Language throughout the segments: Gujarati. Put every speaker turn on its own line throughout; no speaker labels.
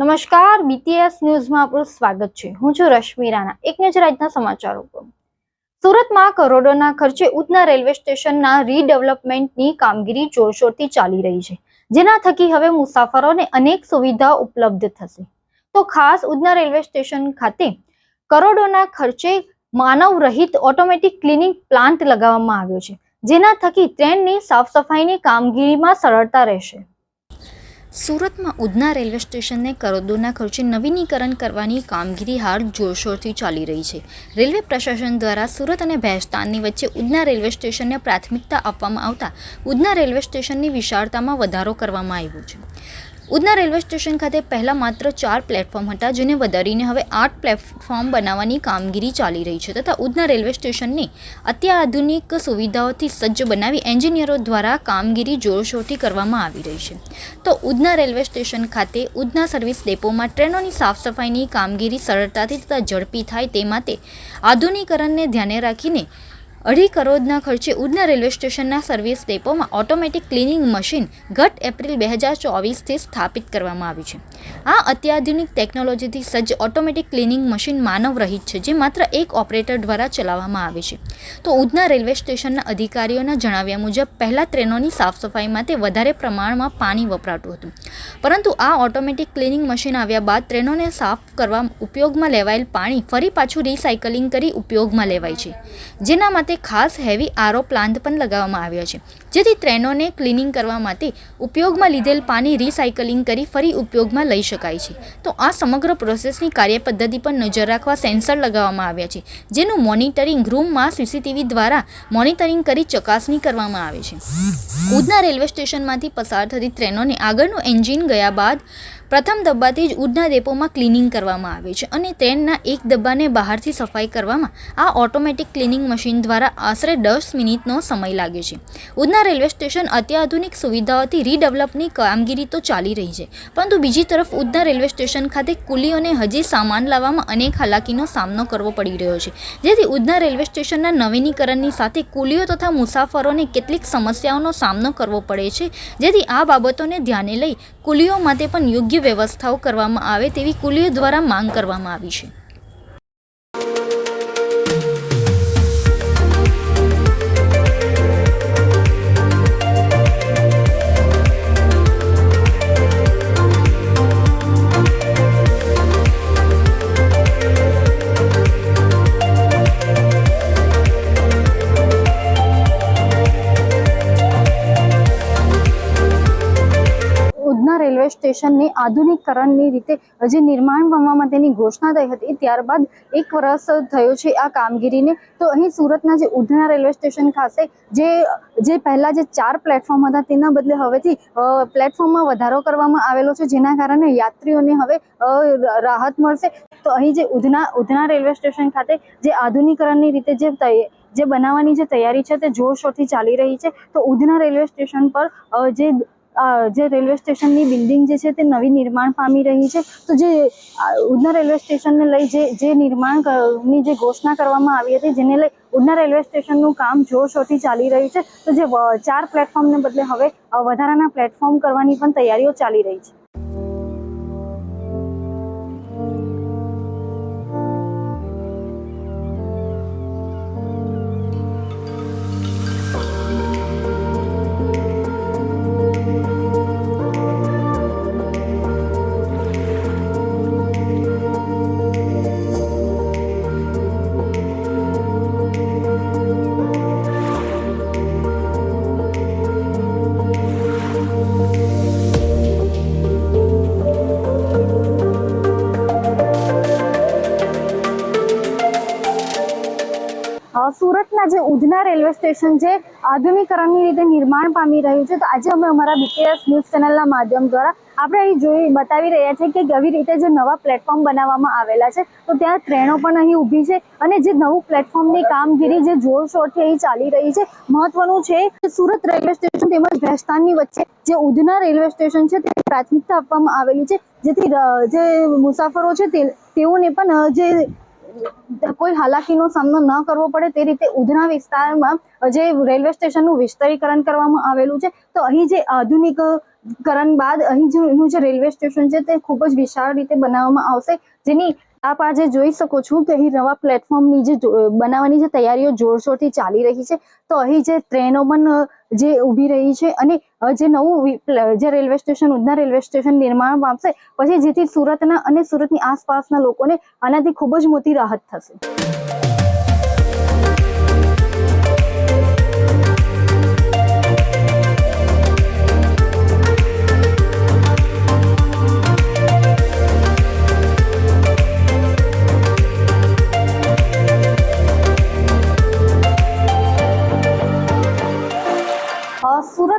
નમસ્કાર બીટીએસ ન્યૂઝમાં આપણું સ્વાગત છે. હું છું રશ્મિ રાણા. એક નજર આજના સમાચારો પર સુરતમાં કરોડોના ખર્ચે ઉધના રેલવે સ્ટેશનના રીડેવલપમેન્ટની કામગીરી જોરશોરથી ચાલી રહી છે, જેના થકી હવે મુસાફરોને અનેક સુવિધા ઉપલબ્ધ થશે. તો ખાસ ઉધના રેલવે સ્ટેશન ખાતે કરોડોના ખર્ચે માનવ રહિત ઓટોમેટિક ક્લિનિંગ પ્લાન્ટ લગાવવામાં આવ્યો છે, જેના થકી ટ્રેનની સાફ સફાઈની કામગીરીમાં સરળતા રહેશે. સુરતમાં ઉધના રેલવે સ્ટેશનને કરોડોના ખર્ચે નવીનીકરણ કરવાની કામગીરી હાલ જોરશોરથી ચાલી રહી છે. રેલવે પ્રશાસન દ્વારા સુરત અને ભેસ્તાનની વચ્ચે ઉધના રેલવે સ્ટેશનને પ્રાથમિકતા આપવામાં આવતા ઉધના રેલવે સ્ટેશનની વિશાળતામાં વધારો કરવામાં આવ્યો છે. ઉધના રેલવે સ્ટેશન ખાતે પહેલાં માત્ર ચાર પ્લેટફોર્મ હતા, જેને વધારીને હવે આઠ પ્લેટફોર્મ બનાવવાની કામગીરી ચાલી રહી છે તથા ઉધના રેલવે સ્ટેશનને અત્યાધુનિક સુવિધાઓથી સજ્જ બનાવી એન્જિનિયરો દ્વારા કામગીરી જોરશોરથી કરવામાં આવી રહી છે. તો ઉધના રેલવે સ્ટેશન ખાતે ઉધના સર્વિસ ડેપોમાં ટ્રેનોની સાફ સફાઈની કામગીરી સરળતાથી તથા ઝડપી થાય તે માટે આધુનિકરણને ધ્યાને રાખીને અઢી કરોડના ખર્ચે ઉધના રેલવે સ્ટેશનના સર્વિસ ડેપોમાં ઓટોમેટિક ક્લિનિંગ મશીન ગત એપ્રિલ બે હજાર ચોવીસથી સ્થાપિત કરવામાં આવ્યું છે. આ અત્યાધુનિક ટેકનોલોજીથી સજ્જ ઓટોમેટિક ક્લિનિંગ મશીન માનવ રહિત છે, જે માત્ર એક ઓપરેટર દ્વારા ચલાવવામાં આવે છે. તો ઉધના રેલવે સ્ટેશનના અધિકારીઓના જણાવ્યા મુજબ, પહેલાં ટ્રેનોની સાફ સફાઈ માટે વધારે પ્રમાણમાં પાણી વપરાતું હતું. પરંતુ આ ઓટોમેટિક ક્લિનિંગ મશીન આવ્યા બાદ ટ્રેનોને સાફ કરવા ઉપયોગમાં લેવાયેલ પાણી ફરી પાછું રિસાયકલિંગ કરી ઉપયોગમાં લેવાય છે. જેના માટે ખાસ હેવી આરો પ્લાન્ટ પણ લગાવવામાં આવ્યો છે, જેથી ટ્રેનોને ક્લિનિંગ કરવા માટે ઉપયોગમાં લીધેલ પાણી રિસાયકલિંગ કરી ફરી ઉપયોગમાં લઈ શકાય છે. તો આ સમગ્ર પ્રોસેસની કાર્યપદ્ધતિ પર નજર રાખવા સેન્સર લગાવવામાં આવ્યા છે, જેનું મોનિટરિંગ રૂમમાં સીસીટીવી દ્વારા મોનિટરિંગ કરી ચકાસણી કરવામાં આવે છે. ઉધના રેલવે સ્ટેશનમાંથી પસાર થતી ટ્રેનોને આગળનું એન્જિન ગયા બાદ પ્રથમ ડબ્બાથી જ ઉધના ડેપોમાં ક્લિનિંગ કરવામાં આવે છે અને ટ્રેનના એક ડબ્બાને બહારથી સફાઈ કરવામાં આ ઓટોમેટિક ક્લિનિંગ મશીન દ્વારા આશરે દસ મિનિટનો સમય લાગે છે. ઉધના રેલવે સ્ટેશન અત્યાધુનિક સુવિધાઓથી રીડેવલપની કામગીરી તો ચાલી રહી છે, પરંતુ બીજી તરફ ઉધના રેલવે સ્ટેશન ખાતે કુલીઓને હજી સામાન લાવવામાં અનેક હાલાકીનો સામનો કરવો પડી રહ્યો છે. જેથી ઉધના રેલવે સ્ટેશનના નવીનીકરણની સાથે કુલીઓ તથા મુસાફરોને કેટલીક સમસ્યાઓનો સામનો કરવો પડે છે. જેથી આ બાબતોને ધ્યાને લઈ કુલીઓ માટે પણ યોગ્ય વ્યવસ્થાઓ કરવામાં આવે તેવી કુલીઓ દ્વારા માંગ કરવામાં આવી છે. રેલવે સ્ટેશનની આધુનિકરણની રીતે જે નિર્માણ પામવા માટેની ઘોષણા થઈ હતી, ત્યારબાદ એક વર્ષ થયો છે આ કામગીરીને. તો અહીં સુરતના જે ઉધના રેલવે સ્ટેશન ખાતે જે જે પહેલાં જે ચાર પ્લેટફોર્મ હતા, તેના બદલે હવેથી પ્લેટફોર્મમાં વધારો કરવામાં આવેલો છે, જેના કારણે યાત્રીઓને હવે રાહત મળશે. તો અહીં જે ઉધના ઉધના રેલવે સ્ટેશન ખાતે જે આધુનિકરણની રીતે જે તૈયાર જે બનાવવાની જે તૈયારી છે, તે જોરશોરથી ચાલી રહી છે. તો ઉધના રેલવે સ્ટેશન પર જે જે રેલવે સ્ટેશનની બિલ્ડિંગ જે છે તે નવી નિર્માણ પામી રહી છે. તો જે ઉધના રેલવે સ્ટેશનને લઈ જે જે નિર્માણની જે ઘોષણા કરવામાં આવી હતી, જેને લઈ ઉધના રેલવે સ્ટેશનનું કામ જોરશોરથી ચાલી રહ્યું છે. તો જે ચાર પ્લેટફોર્મને બદલે હવે વધારાના પ્લેટફોર્મ કરવાની પણ તૈયારીઓ ચાલી રહી છે. સુરતના જે ઉધના રેલવે સ્ટેશન છે આધુનિકરણની રીતે નિર્માણ પામી રહ્યું છે, તો આજે અમે અમારા બીકેએસ ન્યૂઝ ચેનલના માધ્યમ દ્વારા આપણે અહીં જોઈ બતાવી રહ્યા છે કે કેવી રીતે જે નવા પ્લેટફોર્મ બનાવવામાં આવેલા છે. તો ત્યાં ટ્રેનો પણ અહીં ઊભી છે અને જે નવું પ્લેટફોર્મની કામગીરી જે જોરશોરથી અહીં ચાલી રહી છે, મહત્વનું છે કે સુરત રેલવે સ્ટેશન તેમજ ભેસ્તાનની વચ્ચે જે ઉધના રેલવે સ્ટેશન છે, તેને પ્રાથમિકતા આપવામાં આવેલી છે. જેથી જે મુસાફરો છે તેઓને પણ જે કોઈ હાલાકીનો સામનો ન કરવો પડે તે રીતે ઉધના વિસ્તારમાં જે રેલવે સ્ટેશનનું વિસ્તરીકરણ કરવામાં આવેલું છે, તો અહીં જે આધુનિક કરણ બાદ અહીં જેનું જે રેલવે સ્ટેશન છે તે ખૂબ જ વિશાળ રીતે બનાવવામાં આવશે. જેની આપ આજે જોઈ શકો છો કે અહીં નવા પ્લેટફોર્મની જે બનાવવાની જે તૈયારીઓ જોરશોરથી ચાલી રહી છે, તો અહીં જે ટ્રેનો પણ જે ઊભી રહી છે અને જે નવું જે railway station, Udhna railway station નિર્માણ પામશે, પછી જેથી સુરતના અને સુરતની આસપાસના લોકોને આનાથી ખૂબ જ મોટી રાહત થશે.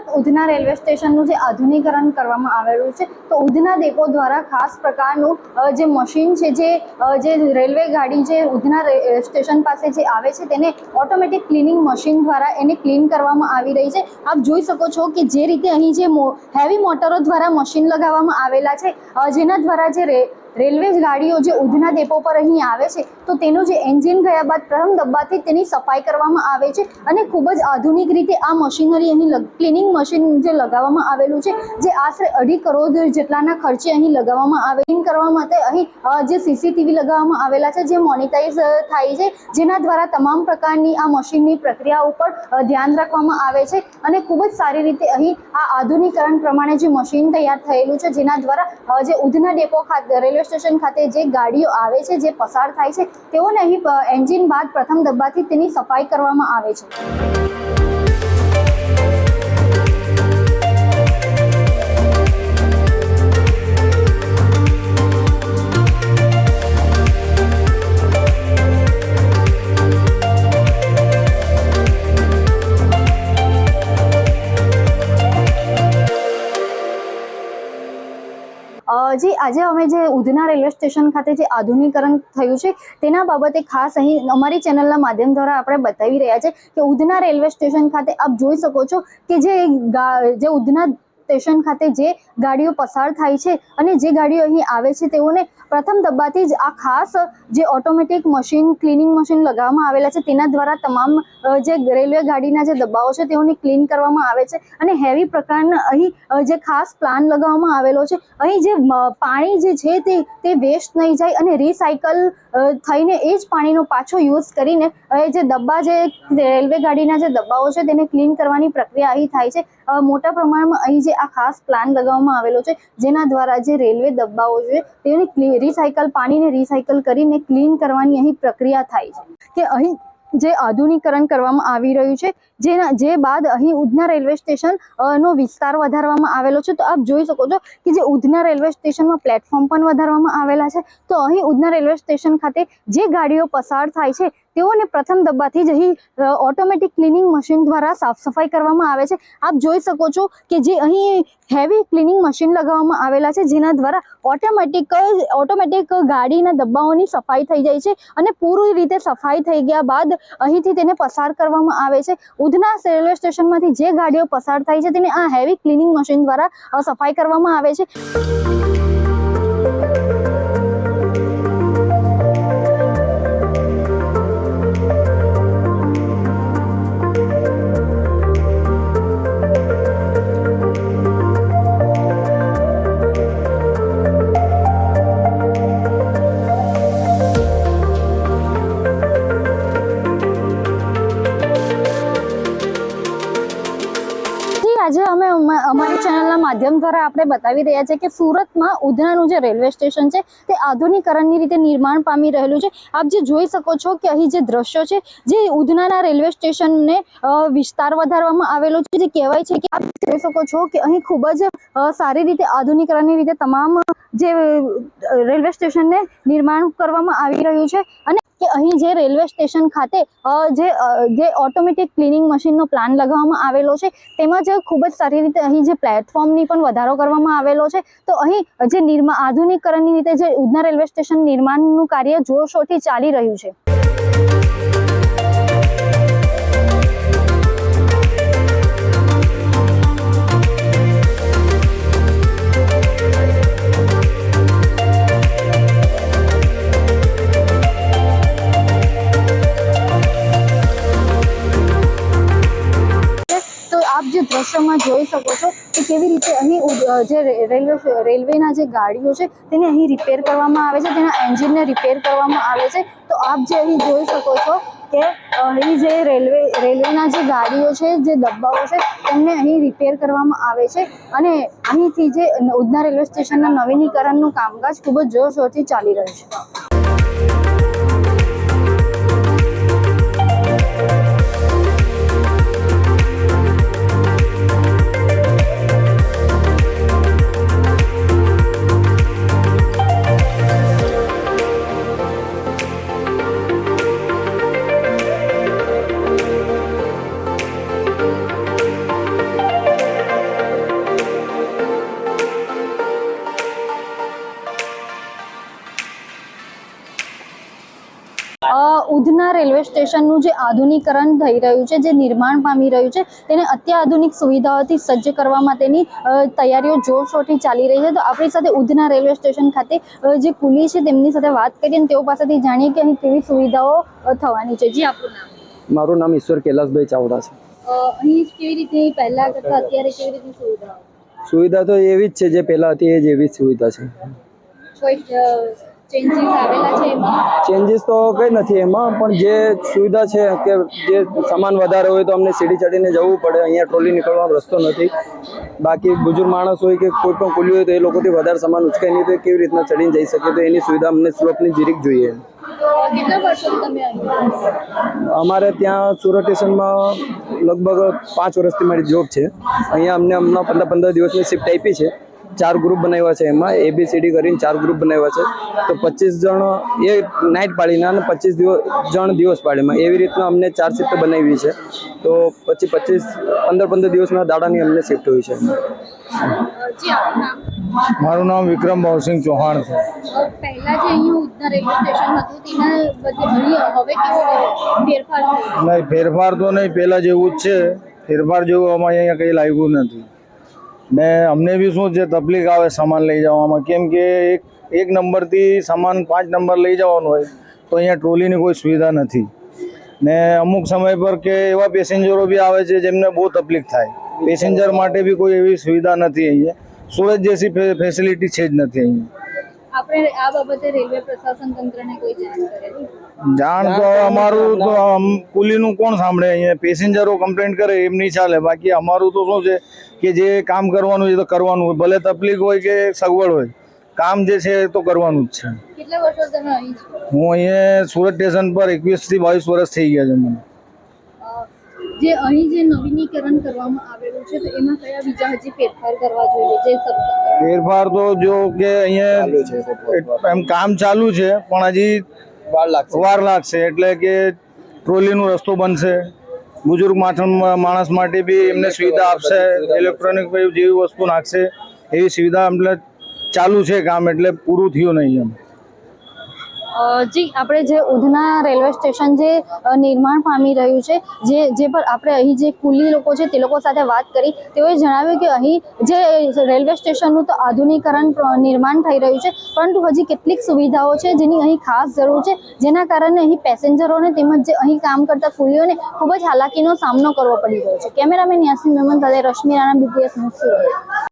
અ, ઉધના રેલવે સ્ટેશનનું જે આધુનિકરણ કરવામાં આવેલું છે તો ઉધના ડેપો દ્વારા ખાસ પ્રકારનું જે મશીન છે જે જે રેલવે ગાડી જે ઉધના સ્ટેશન પાસે જે આવે છે તેને ઓટોમેટિક ક્લિનિંગ મશીન દ્વારા એને ક્લીન કરવામાં આવી રહી છે. આપ જોઈ શકો છો કે જે રીતે અહીં જે હેવી મોટરો દ્વારા મશીન લગાવવામાં આવેલા છે જેના દ્વારા જે રેલવે ગાડીઓ જે ઉધના ડેપો પર અહીં આવે છે, તો તેનું જે એન્જિન ગયા બાદ પ્રથમ ડબ્બાથી તેની સફાઈ કરવામાં આવે છે અને ખૂબ જ આધુનિક રીતે આ મશીનરી અહીં ક્લિનિંગ મશીન જે લગાવવામાં આવેલું છે, જે આશરે અઢી કરોડ જેટલાના ખર્ચે અહીં લગાવવામાં આવે કરવા માટે અહીં જે સીસીટીવી લગાવવામાં આવેલા છે, જે મોનિટાઇઝ થાય છે, જેના દ્વારા તમામ પ્રકારની આ મશીનની પ્રક્રિયા ઉપર ધ્યાન રાખવામાં આવે છે અને ખૂબ જ સારી રીતે અહીં આ આધુનિકરણ પ્રમાણે જે મશીન તૈયાર થયેલું છે, જેના દ્વારા જે ઉધના ડેપો ખાતે, રેલવે સ્ટેશન ખાતે જે ગાડીઓ આવે છે, જે પસાર થાય છે, તેઓને અહીં એન્જિન બાદ પ્રથમ ડબ્બાથી તેની સફાઈ કરવામાં આવે છે. જી આજે અમે જે ઉધના રેલવે સ્ટેશન ખાતે જે આધુનિકરણ થયું છે, તેના બાબતે ખાસ અહીં અમારી ચેનલના માધ્યમ દ્વારા આપણે બતાવી રહ્યા છે કે ઉધના રેલવે સ્ટેશન ખાતે આપ જોઈ શકો છો કે જે જે ઉધના સ્ટેશન ખાતે જે ગાડીઓ પસાર થાય છે અને જે ગાડીઓ અહીં આવે છે, તેઓને પ્રથમ ડબ્બાથી જ આ ખાસ જે ઓટોમેટિક મશીન, ક્લિનિંગ મશીન લગાવવામાં આવેલા છે. તેના દ્વારા તમામ જે રેલવે ગાડીના જે ડબ્બાઓ છે, તેઓને ક્લીન કરવામાં આવે છે અને હેવી પ્રકારના અહીં જે ખાસ પ્લાન લગાવવામાં આવેલો છે. અહીં જે પાણી જે છે તે તે વેસ્ટ નહીં જાય અને રિસાયકલ થઈને એ જ પાણીનો પાછો યુઝ કરીને એ જે ડબ્બા જે રેલવે ગાડીના જે ડબ્બાઓ છે, તેને ક્લીન કરવાની પ્રક્રિયા અહીં થાય છે. મોટા પ્રમાણમાં અહીં જે આ ખાસ પ્લાન લગાવવામાં આવેલો છે, જેના દ્વારા જે રેલવે ડબ્બાઓ છે તેને રિસાયકલ, પાણીને રિસાયકલ કરીને ક્લીન કરવાની અહીં પ્રક્રિયા થાય છે. કે અહીં જે આધુનિકરણ કરવામાં આવી રહ્યું છે, જેના, જે બાદ અહીં ઉધના રેલવે સ્ટેશન નો વિસ્તાર વધારવામાં આવેલો છે, તો આપ જોઈ શકો છો કે જે ઉધના રેલવે સ્ટેશનમાં પ્લેટફોર્મ પણ વધારવામાં આવેલા છે. તો અહીં ઉધના રેલવે સ્ટેશન ખાતે જે ગાડીઓ પસાર થાય છે તેઓને પ્રથમ ડબ્બાથી જ અહીં ઓટોમેટિક ક્લિનિંગ મશીન દ્વારા સાફ સફાઈ કરવામાં આવે છે. આપ જોઈ શકો છો કે જે અહીં હેવી ક્લિનિંગ મશીન લગાવવામાં આવેલા છે, જેના દ્વારા ઓટોમેટિક ઓટોમેટિક ગાડીના ડબ્બાઓની સફાઈ થઈ જાય છે અને પૂરી રીતે સફાઈ થઈ ગયા બાદ અહીંથી તેને પસાર કરવામાં આવે છે. ઉધના રેલવે સ્ટેશનમાંથી જે ગાડીઓ પસાર થાય છે, તેને આ હેવી ક્લિનિંગ મશીન દ્વારા સફાઈ કરવામાં આવે છે. આપણે બતાવી રહ્યા છે કે સુરતમાં ઉધનાનું જે રેલવે સ્ટેશન છે, તે આધુનિકરણની રીતે નિર્માણ પામી રહેલું છે. આપ જે જોઈ શકો છો કે અહીં જે દ્રશ્યો છે, જે ઉધનાના રેલવે સ્ટેશનને વિસ્તાર વધારવામાં આવેલો છે. જે કહેવાય છે કે આપ જોઈ શકો છો કે અહીં ખૂબ જ સારી રીતે આધુનિકરણની રીતે તમામ જે રેલવે સ્ટેશનને નિર્માણ કરવામાં આવી રહ્યું છે અને કે અહીં જે રેલવે સ્ટેશન ખાતે જે જે ઓટોમેટિક ક્લિનિંગ મશીનનો પ્લાન લગાવવામાં આવેલો છે તેમજ ખૂબ જ સારી રીતે અહીં જે પ્લેટફોર્મની પણ વધારો કરવામાં આવેલો છે. તો અહીં જે નિર્મા, આધુનિકરણની રીતે જે ઉધના રેલવે સ્ટેશન નિર્માણનું કાર્ય જોરશોરથી ચાલી રહ્યું છે. આપ જે દ્રશ્યમાં જોઈ શકો છો કે કેવી રીતે અહીં જે રેલવે રેલવેના જે ગાડીઓ છે તેને અહીં રિપેર કરવામાં આવે છે, તેના એન્જિનને રિપેર કરવામાં આવે છે. તો આપ જે અહીં જોઈ શકો છો કે અહીં જે રેલવે, રેલવેના જે ગાડીઓ છે, જે ડબ્બાઓ છે, તેમને અહીં રિપેર કરવામાં આવે છે. અને અહીંથી જે ઉધના રેલવે સ્ટેશનના નવીનીકરણનું કામકાજ ખૂબ જ જોરશોરથી ચાલી રહ્યું છે. આધુનિકરણ થઈ રહ્યું છે જે નિર્માણ પામી રહ્યું છે તેને અત્યાધુનિક સુવિધાઓથી સજ્જ કરવા માટેની તૈયારીઓ જોરશોરથી ચાલી રહી છે. તો આપણી સાથે ઉધના રેલવે સ્ટેશન ખાતે જે કુલી છે તેમની સાથે વાત કરીએ તેઓ પાસેથી જાણીએ કે અહીં કેવી સુવિધાઓ થવાની છે. જી આપણું નામ?
મારું નામ ઈશ્વર કૈલાસભાઈ ચાવડા છે.
અહીં કેવી રીતે પહેલા કરતા અત્યારે કેવી રીતની સુવિધા
સુવિધા તો એવી જ છે જે પહેલાં હતી એ જ એવી સુવિધા છે.
ચેન્જીસ આવેલા છે એમાં?
ચેન્જીસ તો કંઈ નથી એમાં પણ જે સુવિધા છે કે જે સામાન વધારે હોય તો અમને સીડી ચડીને જવું પડે અહીંયા ટ્રોલી નીકળવાનો રસ્તો નથી. બાકી બુજુર્ગ માણસ હોય કે કોઈ પણ કુલી હોય તો એ લોકોથી વધારે સામાન ઉચકાય નહીં તો કેવી રીતના ચડીને જઈ શકે? તો એની સુવિધા અમને સુરતની જીરીક જોઈએ. અમારે ત્યાં સુરત સ્ટેશનમાં લગભગ પાંચ વર્ષથી મારી જોબ છે. અહીંયા અમને હમણાં પંદર પંદર દિવસની શિફ્ટ આપી છે. ચાર ગ્રુપ બનાવ્યા છે એમાં એબીસીડી કરીને ચાર ગ્રુપ બનાવ્યા છે. તો પચીસ જણ એ નાઇટ પાડીના અને પચીસ દિવસ જણ દિવસ પાડીમાં એવી રીતના અમને ચાર શિફ્ટ બનાવી છે. તો પછી પચીસ પંદર પંદર દિવસના દાડાની અમને શિફ્ટ હોય છે.
મારું નામ વિક્રમ ભાવસિંહ ચૌહાણ છે.
પહેલા જે અહીં ઉધના રેલવે સ્ટેશન હતું તેના બદલે અહીં હવે કેવો ફેરફાર થયો
નહીં ફેરફાર તો નહીં પહેલાં જેવું જ છે. ફેરફાર જેવું અમારે અહીંયા કંઈ લાગ્યું નથી. ને અમને બી શું છે, તકલીફ આવે સામાન લઈ જવામાં. કેમ કે એક એક નંબરથી સામાન પાંચ નંબર લઈ જવાનું હોય, તો અહીંયા ટ્રોલીની કોઈ સુવિધા નથી. ને અમુક સમય પર કે એવા પેસેન્જરો બી આવે છે, જેમને બહુ તકલીફ થાય. પેસેન્જર માટે બી કોઈ એવી સુવિધા નથી અહીંયા. સુરત જેસી ફેસિલિટી છે જ નથી અહીંયા.
આપણે આ બાબતે રેલવે પ્રશાસન તંત્રને કોઈ જાણ કરેલી
જાણ તો અમારું તો આમ કુલીનું કોણ સાંભળે? અહીંયા પેસેન્જરો કમ્પ્લેન કરે એમ નહીં ચાલે. બાકી અમારું તો શું છે કે જે કામ કરવાનું છે તો કરવાનું હોય. ભલે તકલીફ હોય કે સગવડ હોય. કામ જે છે એ તો કરવાનું જ છે.
કેટલા વર્ષો તમે અહીં છો?
હું અહીંયા સુરત સ્ટેશન પર એકવીસથી બાવીસ વર્ષ થઈ ગયા છે મને.
જે અહીં જે નવીનીકરણ કરવામાં આવેલું છે તો એમાં કયા બીજા હજી ફેરફાર કરવા જોઈએ? જે
ફેરફાર તો જો કે અહીંયા એમ કામ ચાલુ છે પણ હજી
વાર લાગશે.
વાર લાગશે એટલે કે ટ્રોલીનો રસ્તો બનશે. બુજુર્ગ માથમ માણસ માટે બી એમને સુવિધા આપશે ઇલેક્ટ્રોનિક જેવી વસ્તુ નાખશે એવી સુવિધા એટલે ચાલુ છે કામ એટલે પૂરું થયું નહીં એમ.
જી, આપણે જે ઉધના રેલવે સ્ટેશન જે નિર્માણ પામી રહ્યું છે, જે જે પર આપણે અહીં જે કુલી લોકો છે તે લોકો સાથે વાત કરી, તેઓએ જણાવ્યું કે અહીં જે રેલવે સ્ટેશનનું તો આધુનિકરણ નિર્માણ થઈ રહ્યું છે, પરંતુ હજી કેટલીક સુવિધાઓ છે જેની અહીં ખાસ જરૂર છે, જેના કારણે અહીં પેસેન્જરોને તેમજ જે અહીં કામ કરતા કુલીઓને ખૂબ જ હાલાકીનો સામનો કરવો પડી રહ્યો છે. કેમેરામેન યાસીન મેમન સાથે રશ્મિ રાણા બીપીએસ ન્યૂઝ